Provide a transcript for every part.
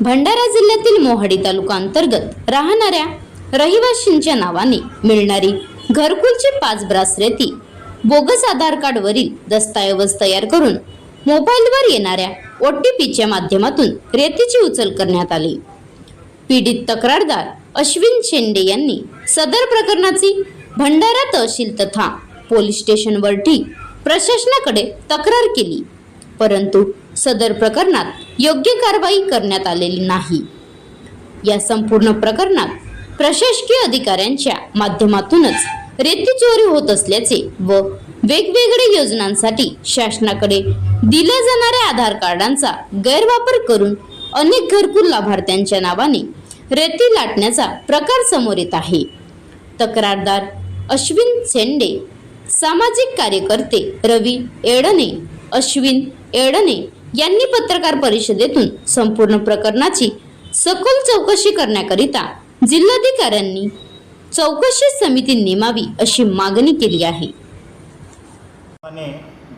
भंडारा जिल्ह्यातील मोहाडी तालुका अंतर्गत राहणाऱ्या रहिवाशींच्या नावाने मिळणारी घरकुलची पाच ब्रास रेती बोगस आधार कार्डवरील दस्तऐवज तयार करून मोबाईलवर येणाऱ्या ओ टी पीच्या माध्यमातून रेतीची उचल करण्यात आली. पीडित तक्रारदार अश्विन शेंडे यांनी सदर प्रकरणाची भंडारा तहसील तथा पोलीस स्टेशनवर ठीक प्रशासनाकडे तक्रार केली. परंतु सदर प्रकरणात योग्य कारवाई करण्यात आलेली नाही. या संपूर्ण प्रकरणात प्रशासकीय अधिकाऱ्यांच्या माध्यमातूनच रेती चोरी होत असल्याचे व वेगवेगळ्या योजनांसाठी शासनाकडे दिल्या जाणाऱ्या आधार कार्डांचा गैरवापर करून अनेक घरकुल लाभार्थ्यांच्या नावाने रेती लाटण्याचा प्रकार समोर येत आहे. तक्रारदार अश्विन सेंडे सामाजिक कार्यकर्ते रवी एडणे अश्विन एडणे यांनी पत्रकार परिषदेतून संपूर्ण प्रकरणाची सखोल चौकशी करण्याकरिता जिल्हाधिकाऱ्यांनी चौकशी समिती नेमावी अशी मागणी केली आहे.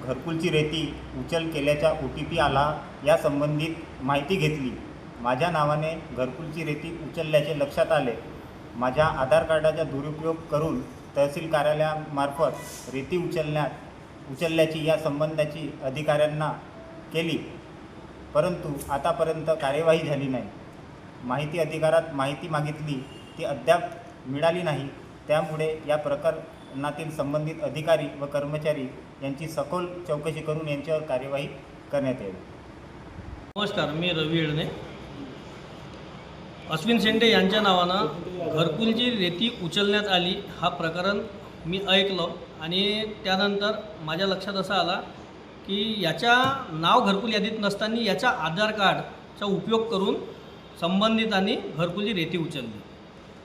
घरकुलची रेती उचल केल्याचा ओ टी पी आला या संबंधित माहिती घेतली. माझ्या नावाने घरकुलची रेती उचलल्याचे लक्षात आले. माझ्या आधार कार्डाचा दुरुपयोग करून तहसील कार्यालयामार्फत रेती उचलण्यात उचलल्याची या संबंधाची अधिकाऱ्यांना केली. परंतु आतापर्यंत कार्यवाही झाली नाही. माहिती अधिकारात माहिती मागितली ती अद्याप मिळाली नाही. त्यामुळे या प्रकरणातील संबंधित अधिकारी व कर्मचारी यांची सखोल चौकशी करून यांच्यावर कार्यवाही करण्यात येईल. नमस्कार मी रवी येळणे. अश्विन शेंडे यांच्या नावानं घरकुलची रेती उचलण्यात आली. हा प्रकरण मी ऐकलं आणि त्यानंतर माझ्या लक्षात असं आला की याच्या नाव घरकुल यादीत नसताना याच्या आधार कार्डचा उपयोग करून संबंधितांनी घरकुली रेती उचलली.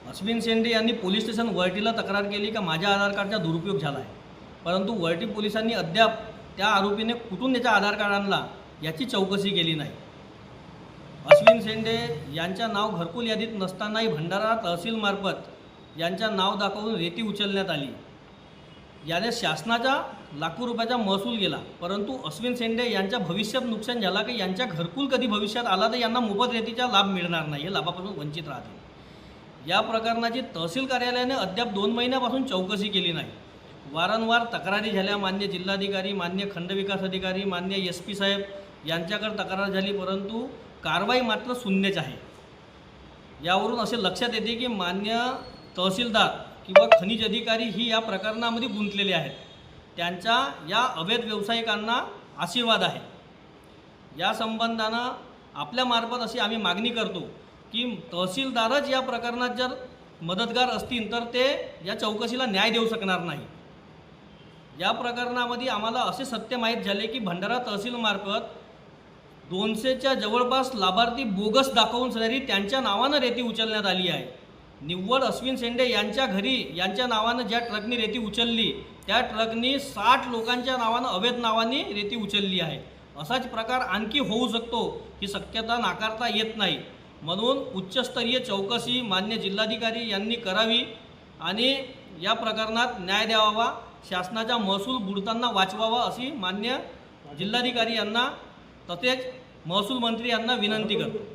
अश्विन शेंडे यांनी पोलीस स्टेशन वरटीला तक्रार केली का माझ्या आधार कार्डचा दुरुपयोग झाला आहे. परंतु वरटी पोलिसांनी अद्याप त्या आरोपीने कुठून त्याचा आधार कार्ड आणला याची चौकशी केली नाही. अश्विन शेंडे यांच्या नाव घरकुल यादीत नसतानाही भंडारा तहसीलमार्फत यांच्या नाव दाखवून रेती उचलण्यात आली. याने शासनाचा लाखो रुपयाचा महसूल गेला. परंतु अश्विन शेंडे यांच्या भविष्यात नुकसान झाला की यांच्या घरकुल कधी भविष्यात आला तर यांना मोफत रेतीचा लाभ मिळणार नाही हे लाभापासून वंचित राहतील या प्रकरणाची तहसील कार्यालयाने अद्याप दोन महिन्यापासून चौकशी केली नाही. वारंवार तक्रारी झाल्या मान्य जिल्हाधिकारी मान्य खंडविकास अधिकारी मान्य एस पी साहेब यांच्याकडे तक्रार झाली परंतु कारवाई मात्र शून्यच आहे. यावरून असे लक्षात येते की मान्य तहसीलदार किंवा खनिज अधिकारी ही या प्रकरणामध्ये गुंतलेले आहेत. त्यांच्या या अवैध व्यावसायिकांना आशीर्वाद आहे. या संबंधानं आपल्यामार्फत अशी आम्ही मागणी करतो की तहसीलदारच या प्रकरणात जर मदतगार असतील तर ते या चौकशीला न्याय देऊ शकणार नाही. या प्रकरणामध्ये आम्हाला असे सत्य माहीत झाले की भंडारा तहसीलमार्फत दोनशेच्या जवळपास लाभार्थी बोगस दाखवून सरी त्यांच्या नावानं रेती उचलण्यात आली आहे. निव्वळ अश्विन शेंडे यांच्या घरी यांच्या नावानं ज्या ट्रकनी रेती उचलली त्या ट्रकनी साठ लोकांच्या नावानं अवैध नावाने रेती उचलली आहे. असाच प्रकार आणखी होऊ शकतो ही शक्यता नाकारता येत नाही. म्हणून उच्चस्तरीय चौकशी मान्य जिल्हाधिकारी यांनी करावी आणि या प्रकरणात न्याय द्यावा शासनाचा महसूल बुडताना वाचवावा अशी मान्य जिल्हाधिकारी यांना तसेच महसूल मंत्री यांना विनंती करतो.